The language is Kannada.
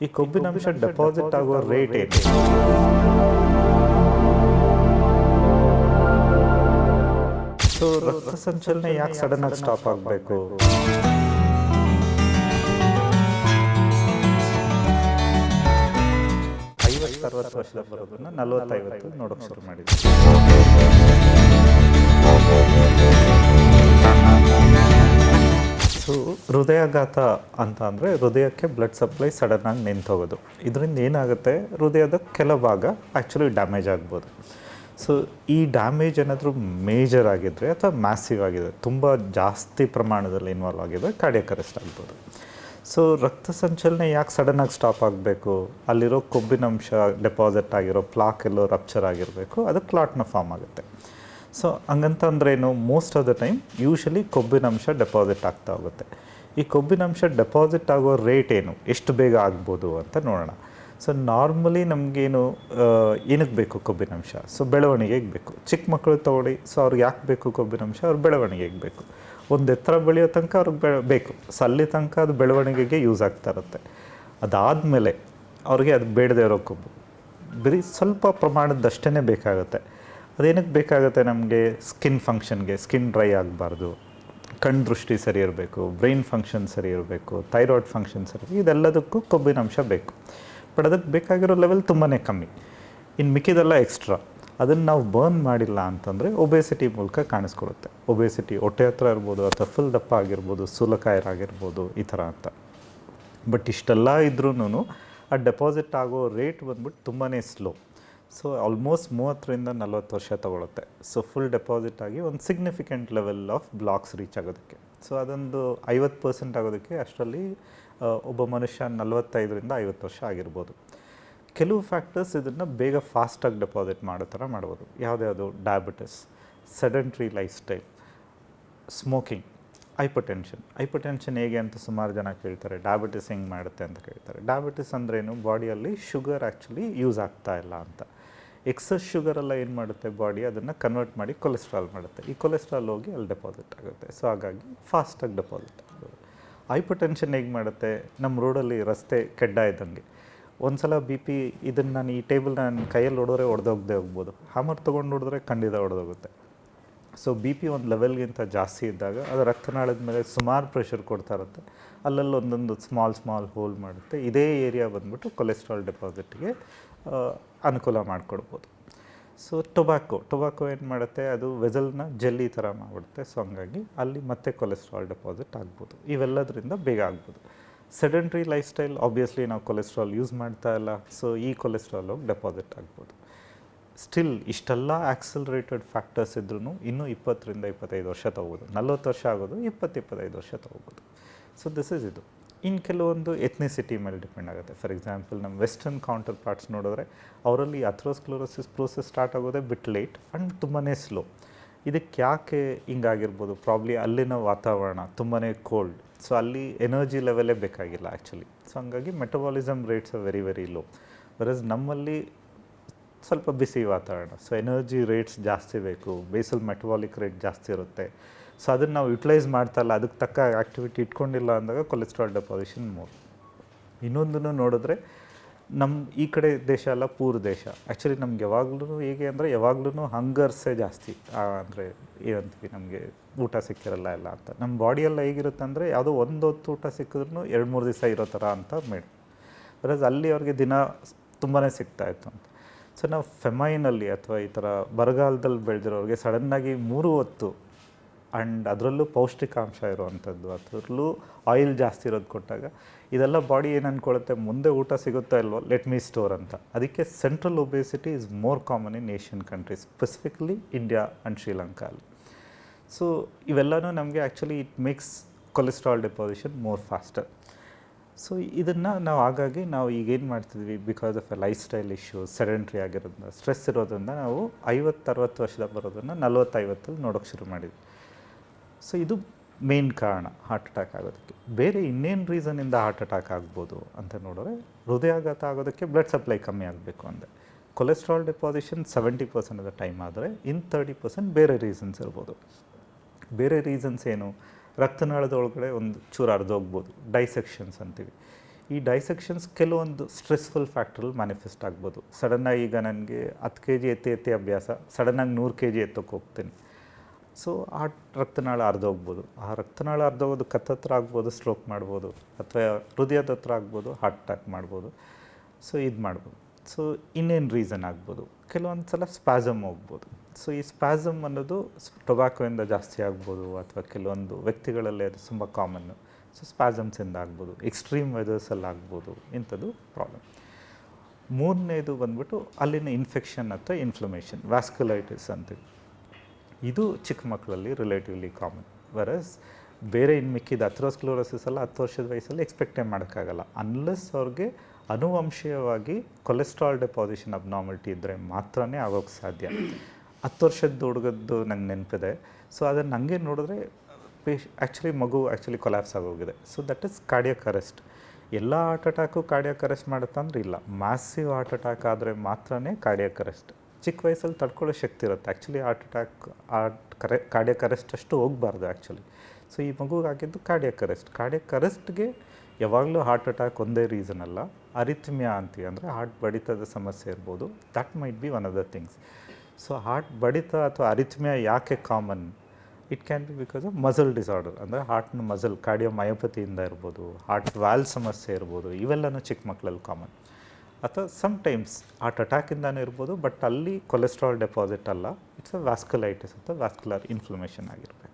ಈ ಕೊಬ್ಬಿನಾಂಶ ಡೆಪಾಸಿಟ್ ಆಗುವ ರೇಟ್ ಏನು? ಸೊ ರಕ್ತ ಸಂಚಲನೆ ಯಾಕೆ ಸಡನ್ ಆಗಿ ಸ್ಟಾಪ್ ಆಗಬೇಕು? ಐವತ್ತು ಅರವತ್ತು ವರ್ಷದ ಬರೋದನ್ನ ನಲವತ್ತೈವತ್ತು ನೋಡೋಕೆ ಶುರು ಮಾಡಿದ್ವಿ ಹೃದಯಾಘಾತ ಅಂತ ಅಂದರೆ ಹೃದಯಕ್ಕೆ ಬ್ಲಡ್ ಸಪ್ಲೈ ಸಡನ್ನಾಗಿ ನಿಂತೋಗೋದು. ಇದರಿಂದ ಏನಾಗುತ್ತೆ? ಹೃದಯದ ಕೆಲ ಭಾಗ ಆ್ಯಕ್ಚುಲಿ ಡ್ಯಾಮೇಜ್ ಆಗ್ಬೋದು. ಸೊ ಈ ಡ್ಯಾಮೇಜ್ ಏನಾದರೂ ಮೇಜರ್ ಆಗಿದ್ದರೆ ಅಥವಾ ಮ್ಯಾಸಿವ್ ಆಗಿದೆ ತುಂಬ ಜಾಸ್ತಿ ಪ್ರಮಾಣದಲ್ಲಿ ಇನ್ವಾಲ್ವ್ ಆಗಿದ್ರೆ ಕಾರ್ಡಿಯಕ್ ಅರೆಸ್ಟ್ ಆಗ್ಬೋದು. ಸೊ ರಕ್ತ ಸಂಚಲನೆ ಯಾಕೆ ಸಡನ್ನಾಗಿ ಸ್ಟಾಪ್ ಆಗಬೇಕು? ಅಲ್ಲಿರೋ ಕೊಬ್ಬಿನಂಶ ಡೆಪಾಸಿಟ್ ಆಗಿರೋ ಪ್ಲಾಕ್ ಎಲ್ಲೋ ರಪ್ಚರ್ ಆಗಿರಬೇಕು, ಅದು ಕ್ಲಾಟ್ನ ಫಾರ್ಮ್ ಆಗುತ್ತೆ. ಸೊ ಹಂಗಂತ ಅಂದ್ರೇನು most of the time usually ಕೊಬ್ಬಿನಂಶ deposit ಆಗ್ತಾ ಹೋಗುತ್ತೆ. ಈ ಕೊಬ್ಬಿನಂಶ ಡೆಪಾಸಿಟ್ ಆಗೋ ರೇಟ್ ಏನು? ಎಷ್ಟು ಬೇಗ ಆಗ್ಬೋದು ಅಂತ ನೋಡೋಣ. ಸೊ ನಾರ್ಮಲಿ ನಮಗೇನು ಏನಕ್ಕೆ ಬೇಕು ಕೊಬ್ಬಿನಂಶ? ಸೊ ಬೆಳವಣಿಗೆಗೆ ಬೇಕು. ಚಿಕ್ಕ ಮಕ್ಕಳು ತಗೊಳ್ಳಿ. ಸೊ ಅವ್ರಿಗೆ ಯಾಕೆ ಬೇಕು ಕೊಬ್ಬಿನಂಶ? ಅವ್ರ ಬೆಳವಣಿಗೆಗೆ ಬೇಕು. ಒಂದು ಎತ್ತರ ಬೆಳೆಯೋ ತನಕ ಅವ್ರಿಗೆ ಬೇಕು. ಸೊ ಅಲ್ಲಿ ತನಕ ಅದು ಬೆಳವಣಿಗೆಗೆ ಯೂಸ್ ಆಗ್ತಾ ಇರುತ್ತೆ. ಅದಾದಮೇಲೆ ಅವ್ರಿಗೆ ಅದು ಬೇಡದೇ ಇರೋ ಕೊಬ್ಬು. ಬರೀ ಸ್ವಲ್ಪ ಪ್ರಮಾಣದಷ್ಟೇ ಬೇಕಾಗುತ್ತೆ. ಅದೇನಕ್ಕೆ ಬೇಕಾಗುತ್ತೆ ನಮಗೆ? ಸ್ಕಿನ್ ಫಂಕ್ಷನ್ಗೆ ಸ್ಕಿನ್ ಡ್ರೈ ಆಗಬಾರ್ದು. ಕಣ್ಣು ದೃಷ್ಟಿ ಸರಿ ಇರಬೇಕು, ಬ್ರೈನ್ ಫಂಕ್ಷನ್ ಸರಿ ಇರಬೇಕು ಥೈರಾಯ್ಡ್ ಫಂಕ್ಷನ್ ಸರಿ ಇದೆಲ್ಲದಕ್ಕೂ ಕೊಬ್ಬಿನ ಅಂಶ ಬೇಕು. ಬಟ್ ಅದಕ್ಕೆ ಬೇಕಾಗಿರೋ ಲೆವೆಲ್ ತುಂಬಾ ಕಮ್ಮಿ. ಇನ್ನು ಮಿಕ್ಕಿದೆಲ್ಲ ಎಕ್ಸ್ಟ್ರಾ ಅದನ್ನು ನಾವು ಬರ್ನ್ ಮಾಡಿಲ್ಲ ಅಂತಂದರೆ ಒಬೆಸಿಟಿ ಮೂಲಕ ಕಾಣಿಸ್ಕೊಡುತ್ತೆ ಒಬೆಸಿಟಿ ಹೊಟ್ಟೆ ಹತ್ರ ಇರ್ಬೋದು ಅಥವಾ ಫುಲ್ ದಪ್ಪ ಆಗಿರ್ಬೋದು, ಸುಲಕಾಯರಾಗಿರ್ಬೋದು, ಈ ಥರ ಅಂತ. ಬಟ್ ಇಷ್ಟೆಲ್ಲ ಇದ್ರೂ ಆ ಡೆಪಾಸಿಟ್ ಆಗೋ ರೇಟ್ ಬಂದ್ಬಿಟ್ಟು ತುಂಬಾ ಸ್ಲೋ ಸೊ ಆಲ್ಮೋಸ್ಟ್ ಮೂವತ್ತರಿಂದ ನಲವತ್ತು ವರ್ಷ ತೊಗೊಳುತ್ತೆ. ಸೊ ಫುಲ್ ಡೆಪಾಸಿಟ್ ಆಗಿ ಒಂದು significant level of blocks reach ಆಗೋದಕ್ಕೆ. ಸೊ ಅದೊಂದು ಐವತ್ತು ಪರ್ಸೆಂಟ್ ಆಗೋದಕ್ಕೆ ಅಷ್ಟರಲ್ಲಿ ಒಬ್ಬ ಮನುಷ್ಯ ನಲವತ್ತೈದರಿಂದ ಐವತ್ತು ವರ್ಷ ಆಗಿರ್ಬೋದು. ಕೆಲವು ಫ್ಯಾಕ್ಟರ್ಸ್ ಇದನ್ನು ಬೇಗ ಫಾಸ್ಟಾಗಿ ಡೆಪಾಸಿಟ್ ಮಾಡೋ ಥರ ಮಾಡ್ಬೋದು. ಯಾವುದ್ಯಾವುದು diabetes sedentary lifestyle smoking hypertension hypertension ಹೇಗೆ ಅಂತ ಸುಮಾರು ಜನ ಕೇಳ್ತಾರೆ. ಡಯಾಬಿಟಿಸ್ ಹೆಂಗೆ ಮಾಡುತ್ತೆ ಅಂತ ಕೇಳ್ತಾರೆ. ಡಯಾಬಿಟಿಸ್ ಅಂದ್ರೇನು? ಬಾಡಿಯಲ್ಲಿ ಶುಗರ್ ಆ್ಯಕ್ಚುಲಿ ಯೂಸ್ ಆಗ್ತಾ ಇಲ್ಲ ಅಂತ. ಎಕ್ಸಸ್ ಶುಗರೆಲ್ಲ ಏನು ಮಾಡುತ್ತೆ ಬಾಡಿ ಅದನ್ನು ಕನ್ವರ್ಟ್ ಮಾಡಿ ಕೊಲೆಸ್ಟ್ರಾಲ್ ಮಾಡುತ್ತೆ. ಈ ಕೊಲೆಸ್ಟ್ರಾಲ್ ಹೋಗಿ ಅಲ್ಲಿ ಡೆಪಾಸಿಟ್ ಆಗುತ್ತೆ. ಸೊ ಹಾಗಾಗಿ ಫಾಸ್ಟಾಗಿ ಡೆಪಾಸಿಟ್ ಆಗುತ್ತೆ. ಹೈಪರ್ ಟೆನ್ಷನ್ ಹೇಗೆ ಮಾಡುತ್ತೆ? ನಮ್ಮ ರೋಡಲ್ಲಿ ರಸ್ತೆ ಕೆಡ್ಡ ಇದ್ದಂಗೆ. ಒಂದು ಸಲ ಬಿ ಪಿ ಇದನ್ನು ನಾನು ಈ ಟೇಬಲ್ ನಾನು ಕೈಯಲ್ಲಿ ಹೊಡೆದ್ರೆ ಹೊಡೆದೋಗದೆ ಹೋಗ್ಬೋದು. ಹ್ಯಾಮರ್ ತೊಗೊಂಡು ಹೊಡೆದ್ರೆ ಖಂಡಿತ ಹೊಡೆದೋಗುತ್ತೆ ಸೊ ಬಿ ಪಿ ಒಂದು ಲೆವೆಲ್ಗಿಂತ ಜಾಸ್ತಿ ಇದ್ದಾಗ ಅದು ರಕ್ತನಾಳದ ಮೇಲೆ ಸುಮಾರು ಪ್ರೆಷರ್ ಕೊಡ್ತಾ ಇರುತ್ತೆ. ಅಲ್ಲಲ್ಲಿ ಒಂದೊಂದು ಸ್ಮಾಲ್ ಸ್ಮಾಲ್ ಹೋಲ್ ಮಾಡುತ್ತೆ. ಇದೇ ಏರಿಯಾ ಬಂದ್ಬಿಟ್ಟು ಕೊಲೆಸ್ಟ್ರಾಲ್ ಡೆಪಾಸಿಟ್ಗೆ ಅನುಕೂಲ ಮಾಡಿಕೊಡ್ಬೋದು. ಸೊ ಟೊಬ್ಯಾಕೊ ಟೊಬ್ಯಾಕೊ ಏನು ಮಾಡುತ್ತೆ? ಅದು ವೆಸಲ್ನ ಜೆಲ್ಲಿ ಥರ ಮಾಡಿಬಿಡುತ್ತೆ. ಸೊ ಹಂಗಾಗಿ ಅಲ್ಲಿ ಮತ್ತೆ ಕೊಲೆಸ್ಟ್ರಾಲ್ ಡೆಪಾಸಿಟ್ ಆಗ್ಬೋದು. ಇವೆಲ್ಲದರಿಂದ ಬೇಗ ಆಗ್ಬೋದು. ಸೆಡೆಂಟ್ರಿ ಲೈಫ್ ಸ್ಟೈಲ್ ಆಬ್ವಿಯಸ್ಲಿ ನಾವು ಕೊಲೆಸ್ಟ್ರಾಲ್ ಯೂಸ್ ಮಾಡ್ತಾ ಇಲ್ಲ. ಸೊ ಈ ಕೊಲೆಸ್ಟ್ರಾಲ್ ಹೋಗಿ ಡೆಪಾಸಿಟ್ ಆಗ್ಬೋದು. ಸ್ಟಿಲ್ ಇಷ್ಟೆಲ್ಲ ಆಕ್ಸಲರೇಟೆಡ್ ಫ್ಯಾಕ್ಟರ್ಸ್ ಇದ್ರೂ ಇನ್ನೂ ಇಪ್ಪತ್ತರಿಂದ ಇಪ್ಪತ್ತೈದು ವರ್ಷ ತೊಗೋಬೋದು. ನಲ್ವತ್ತು ವರ್ಷ ಆಗೋದು, ಇಪ್ಪತ್ತು, ಇಪ್ಪತ್ತೈದು ವರ್ಷ ತಗೋಬೋದು. ಸೊ ದಿಸ್ ಇಸ್ ಇದು. ಇನ್ನು ಕೆಲವೊಂದು ಎಥ್ನಿಸಿಟಿ ಮೇಲೆ ಡಿಪೆಂಡ್ ಆಗುತ್ತೆ. ಫಾರ್ ಎಕ್ಸಾಂಪಲ್ ನಮ್ಮ ವೆಸ್ಟರ್ನ್ ಕೌಂಟರ್ ಪಾರ್ಟ್ಸ್ ನೋಡಿದ್ರೆ ಅವರಲ್ಲಿ ಅಥ್ರೋಸ್ಕ್ಲೋರೋಸಿಸ್ ಪ್ರೋಸೆಸ್ ಸ್ಟಾರ್ಟ್ ಆಗೋದೇ ಬಿಟ್ ಲೇಟ್ ಆ್ಯಂಡ್ ತುಂಬಾ ಸ್ಲೋ ಇದಕ್ಕೆ ಯಾಕೆ ಹಿಂಗಾಗಿರ್ಬೋದು? ಪ್ರಾಬ್ಲಿ ಅಲ್ಲಿನ ವಾತಾವರಣ ತುಂಬಾ ಕೋಲ್ಡ್ ಸೊ ಅಲ್ಲಿ ಎನರ್ಜಿ ಲೆವೆಲೇ ಬೇಕಾಗಿಲ್ಲ ಆ್ಯಕ್ಚುಲಿ ಸೊ ಹಂಗಾಗಿ metabolism rates are very very low versus ನಮ್ಮಲ್ಲಿ ಸ್ವಲ್ಪ ಬಿಸಿ ವಾತಾವರಣ. ಸೊ ಎನರ್ಜಿ ರೇಟ್ಸ್ ಜಾಸ್ತಿ ಬೇಕು ಬೇಸಲ್ ಮೆಟಬಾಲಿಕ್ ರೇಟ್ ಜಾಸ್ತಿ ಇರುತ್ತೆ. ಸೊ ಅದನ್ನು ನಾವು ಯುಟಿಲೈಸ್ ಮಾಡ್ತಾ ಇಲ್ಲ, ಅದಕ್ಕೆ ತಕ್ಕ ಆ್ಯಕ್ಟಿವಿಟಿ ಇಟ್ಕೊಂಡಿಲ್ಲ ಅಂದಾಗ ಕೊಲೆಸ್ಟ್ರಾಲ್ ಡೆಪಾಸಿಷನ್ ಮೂರು. ಇನ್ನೊಂದನ್ನು ನೋಡಿದ್ರೆ ನಮ್ಮ ಈ ಕಡೆ ದೇಶ ಅಲ್ಲ ಪೂರ್ ದೇಶ. ಆ್ಯಕ್ಚುಲಿ ನಮ್ಗೆ ಯಾವಾಗ್ಲೂ ಹೇಗೆ ಅಂದರೆ ಯಾವಾಗ್ಲೂ ಹಂಗರ್ಸೇ ಜಾಸ್ತಿ. ಅಂದರೆ ಏನಂತೀವಿ ನಮಗೆ, ಊಟ ಸಿಕ್ಕಿರಲ್ಲ ಎಲ್ಲ ಅಂತ. ನಮ್ಮ ಬಾಡಿಯೆಲ್ಲ ಹೇಗಿರುತ್ತೆ ಅಂದರೆ, ಯಾವುದೋ ಒಂದು ಹೊತ್ತು ಊಟ ಸಿಕ್ಕಿದ್ರೂ ಎರಡು ಮೂರು ದಿವಸ ಇರೋ ಥರ ಅಂತ ಮೇಡ್. ವರಸ್ ಅಲ್ಲಿ ಅವ್ರಿಗೆ ದಿನ ತುಂಬಾ ಸಿಗ್ತಾ ಇತ್ತು ಅಂತ. ಸೊ ನಾವು ಫೆಮೈನಲ್ಲಿ ಅಥವಾ ಈ ಥರ ಬರಗಾಲದಲ್ಲಿ ಬೆಳೆದಿರೋರಿಗೆ ಸಡನ್ನಾಗಿ ಮೂರು ಹೊತ್ತು ಆ್ಯಂಡ್ ಅದರಲ್ಲೂ ಪೌಷ್ಟಿಕಾಂಶ ಇರುವಂಥದ್ದು, ಅದರಲ್ಲೂ ಆಯಿಲ್ ಜಾಸ್ತಿ ಇರೋದು ಕೊಟ್ಟಾಗ ಇದೆಲ್ಲ ಬಾಡಿ ಏನು ಅಂದ್ಕೊಳ್ಳುತ್ತೆ ಮುಂದೆ ಊಟ ಸಿಗುತ್ತಾ ಇಲ್ವೋ? ಲೆಟ್ ಮೀ ಸ್ಟೋರ್ ಅಂತ. ಅದಕ್ಕೆ central obesity is more common in Asian countries specifically India and Sri Lanka ಅಲ್ಲಿ. ಸೊ ಇವೆಲ್ಲನೂ ನಮಗೆ actually it makes cholesterol deposition more faster so ಇದನ್ನು ನಾವು ಹಾಗಾಗಿ ನಾವು ಈಗೇನು ಮಾಡ್ತಿದ್ವಿ? Because of a lifestyle issue sedentary ಆಗಿರೋದ್ರಿಂದ ಸ್ಟ್ರೆಸ್ ಇರೋದ್ರಿಂದ ನಾವು ಐವತ್ತು ಅರವತ್ತು ವರ್ಷದ ಬರೋದನ್ನು ನಲ್ವತ್ತೈವತ್ತಲ್ಲಿ ನೋಡೋಕ್ಕೆ ಶುರು ಮಾಡಿದ್ವಿ. ಸೊ ಇದು ಮೇನ್ ಕಾರಣ ಹಾರ್ಟ್ ಅಟ್ಯಾಕ್ ಆಗೋದಕ್ಕೆ. ಬೇರೆ ಇನ್ನೇನು ರೀಸನಿಂದ ಹಾರ್ಟ್ ಅಟ್ಯಾಕ್ ಆಗ್ಬೋದು ಅಂತ ನೋಡಿದ್ರೆ, ಹೃದಯಾಘಾತ ಆಗೋದಕ್ಕೆ ಬ್ಲಡ್ ಸಪ್ಲೈ ಕಮ್ಮಿ ಆಗಬೇಕು ಅಂದರೆ ಕೊಲೆಸ್ಟ್ರಾಲ್ ಡೆಪಾಸಿಷನ್ ಸೆವೆಂಟಿ ಪರ್ಸೆಂಟ್ ಆದ ಟೈಮ್ ಆದರೆ, ಇನ್ ತರ್ಟಿ ಪರ್ಸೆಂಟ್ ಬೇರೆ ರೀಸನ್ಸ್ ಇರ್ಬೋದು. ಬೇರೆ ರೀಸನ್ಸ್ ಏನು? ರಕ್ತನಾಳದ ಒಳಗಡೆ ಒಂದು ಚೂರು ಅರ್ಧೋಗ್ಬೋದು ಡೈಸೆಕ್ಷನ್ಸ್ ಅಂತೀವಿ. ಈ ಡೈಸೆಕ್ಷನ್ಸ್ ಕೆಲವೊಂದು ಸ್ಟ್ರೆಸ್ಫುಲ್ ಫ್ಯಾಕ್ಟ್ರಲ್ಲಿ ಮ್ಯಾನಿಫೆಸ್ಟ್ ಆಗ್ಬೋದು. ಸಡನ್ನಾಗಿ ಈಗ ನನಗೆ ಹತ್ತು ಕೆ ಜಿ ಎತ್ತಿ ಎತ್ತಿ ಅಭ್ಯಾಸ ಸಡನ್ನಾಗಿ ನೂರು ಕೆ ಜಿ ಎತ್ತಕ್ಕೆ ಹೋಗ್ತೀನಿ. ಸೊ ಆ ರಕ್ತನಾಳ ಅರ್ಧೋಗ್ಬೋದು ಆ ರಕ್ತನಾಳ ಅರ್ಧೋಗೋದು ಕತ್ತತ್ರ ಆಗ್ಬೋದು ಸ್ಟ್ರೋಕ್ ಮಾಡ್ಬೋದು. ಅಥವಾ ಹೃದಯದ ಹತ್ರ ಆಗ್ಬೋದು ಹಾರ್ಟ್ ಅಟ್ಯಾಕ್ ಮಾಡ್ಬೋದು. ಸೊ ಇದು ಮಾಡ್ಬೋದು ಸೊ ಇನ್ನೇನು ರೀಸನ್ ಆಗ್ಬೋದು? ಕೆಲವೊಂದು ಸಲ ಸ್ಪ್ಯಾಸಮ್ ಹೋಗ್ಬೋದು. ಸೊ ಈ ಸ್ಪ್ಯಾಸಮ್ ಅನ್ನೋದು ಟೊಬ್ಯಾಕೋಯಿಂದ ಜಾಸ್ತಿ ಆಗ್ಬೋದು ಅಥವಾ ಕೆಲವೊಂದು ವ್ಯಕ್ತಿಗಳಲ್ಲಿ ಅದು ತುಂಬ ಕಾಮನ್ನು ಸೊ ಸ್ಪ್ಯಾಸಮ್ಸಿಂದ ಆಗ್ಬೋದು ಎಕ್ಸ್ಟ್ರೀಮ್ ವೆದರ್ಸಲ್ಲಿ ಆಗ್ಬೋದು, ಇಂಥದ್ದು ಪ್ರಾಬ್ಲಮ್ ಮೂರನೇದು ಬಂದ್ಬಿಟ್ಟು ಅಲ್ಲಿನ ಇನ್ಫೆಕ್ಷನ್ ಅಥವಾ ಇನ್ಫ್ಲಮೇಷನ್ ವ್ಯಾಸ್ಕುಲೈಟಿಸ್ ಅಂತೀವಿ ಇದು ಚಿಕ್ಕ ಮಕ್ಕಳಲ್ಲಿ ರಿಲೇಟಿವ್ಲಿ ಕಾಮನ್ ವರಸ್ ಬೇರೆ ಇನ್ನು ಮಿಕ್ಕಿದ ಅಥ್ರೋಸ್ಕ್ಲೋರೋಸಿಸ್ ಎಲ್ಲ ಹತ್ತು ವರ್ಷದ ವಯಸ್ಸಲ್ಲಿ ಎಕ್ಸ್ಪೆಕ್ಟೇ ಮಾಡೋಕ್ಕಾಗಲ್ಲ. ಅನ್ಲೆಸ್ ಅವ್ರಿಗೆ ಅನುವಂಶೀಯವಾಗಿ ಕೊಲೆಸ್ಟ್ರಾಲ್ ಡೆಪಾಸಿಷನ್ ಅಬ್ನಾರ್ಮಲ್ಟಿ ಇದ್ದರೆ ಮಾತ್ರನೇ ಆಗೋಕ್ಕೆ ಸಾಧ್ಯ. ಹತ್ತು ವರ್ಷದ ಹುಡುಗದ್ದು ನಂಗೆ ನೆನಪಿದೆ. ಸೊ ಅದನ್ನು ನನಗೆ ನೋಡಿದ್ರೆ, ಪೇಶ್ ಆ್ಯಕ್ಚುಲಿ ಮಗು ಆ್ಯಕ್ಚುಲಿ ಕೊಲ್ಯಾಪ್ಸ್ ಆಗೋಗಿದೆ. So that is cardiac arrest ಎಲ್ಲ ಹಾರ್ಟ್ ಅಟ್ಯಾಕು ಕಾರ್ಡಿಯಕ್ ಅರೆಸ್ಟ್ ಮಾಡುತ್ತಂದ್ರೆ ಇಲ್ಲ. ಮ್ಯಾಸಿವ್ ಹಾರ್ಟ್ ಅಟ್ಯಾಕ್ ಆದರೆ ಮಾತ್ರನೇ ಕಾರ್ಡಿಯಕ್ ಅರೆಸ್ಟ್ ಚಿಕ್ಕ ವಯಸ್ಸಲ್ಲಿ ತಡ್ಕೊಳ್ಳೋ ಶಕ್ತಿ ಇರುತ್ತೆ. ಆ್ಯಕ್ಚುಲಿ ಹಾರ್ಟ್ ಅಟ್ಯಾಕ್ ಹಾರ್ಟ್ ಕರೆ ಕಾರ್ಡಿಯಕ್ ಅರೆಸ್ಟ್ ಅಷ್ಟು ಹೋಗ್ಬಾರ್ದು ಆ್ಯಕ್ಚುಲಿ ಸೊ ಈ ಮಗುಗಾಗಿದ್ದು ಕಾರ್ಡಿಯಕ್ ಅರೆಸ್ಟ್ ಕಾರ್ಡಿಯಕ್ ಅರೆಸ್ಟ್ಗೆ ಯಾವಾಗಲೂ ಹಾರ್ಟ್ ಅಟ್ಯಾಕ್ ಒಂದೇ ರೀಸನ್ ಅಲ್ಲ. ಅರಿಥ್ಮಿಯಾ ಅಂತೀವಿ ಅಂದರೆ ಹಾರ್ಟ್ ಬಡಿತದ ಸಮಸ್ಯೆ ಇರ್ಬೋದು. That might be one the things so heart ಬಡಿತ ಅಥವಾ ಅರಿಥ್ಮಿಯಾ ಯಾಕೆ common it can be because of muscle disorder ಅಂದರೆ ಹಾರ್ಟ್ನ ಮಸಲ್ ಕಾರ್ಡಿಯೋ ಮಯೋಪತಿಯಿಂದ ಇರ್ಬೋದು ಹಾರ್ಟ್ ವ್ಯಾಲ್ ಸಮಸ್ಯೆ ಇರ್ಬೋದು, ಇವೆಲ್ಲನೂ ಚಿಕ್ಕ ಮಕ್ಕಳಲ್ಲಿ ಕಾಮನ್ ಅಥವಾ ಸಮ್ಟೈಮ್ಸ್ ಹಾರ್ಟ್ ಅಟ್ಯಾಕಿಂದಾನೇ ಇರ್ಬೋದು ಬಟ್ ಅಲ್ಲಿ ಕೊಲೆಸ್ಟ್ರಾಲ್ ಡೆಪಾಸಿಟ್ ಅಲ್ಲ. ಇಟ್ಸ್ ಅ ವ್ಯಾಸ್ಕುಲೈಟಿಸ್ ಅಥವಾ ವ್ಯಾಸ್ಕುಲರ್ ಇನ್ಫ್ಲಮೇಷನ್ ಆಗಿರ್ಬೋದು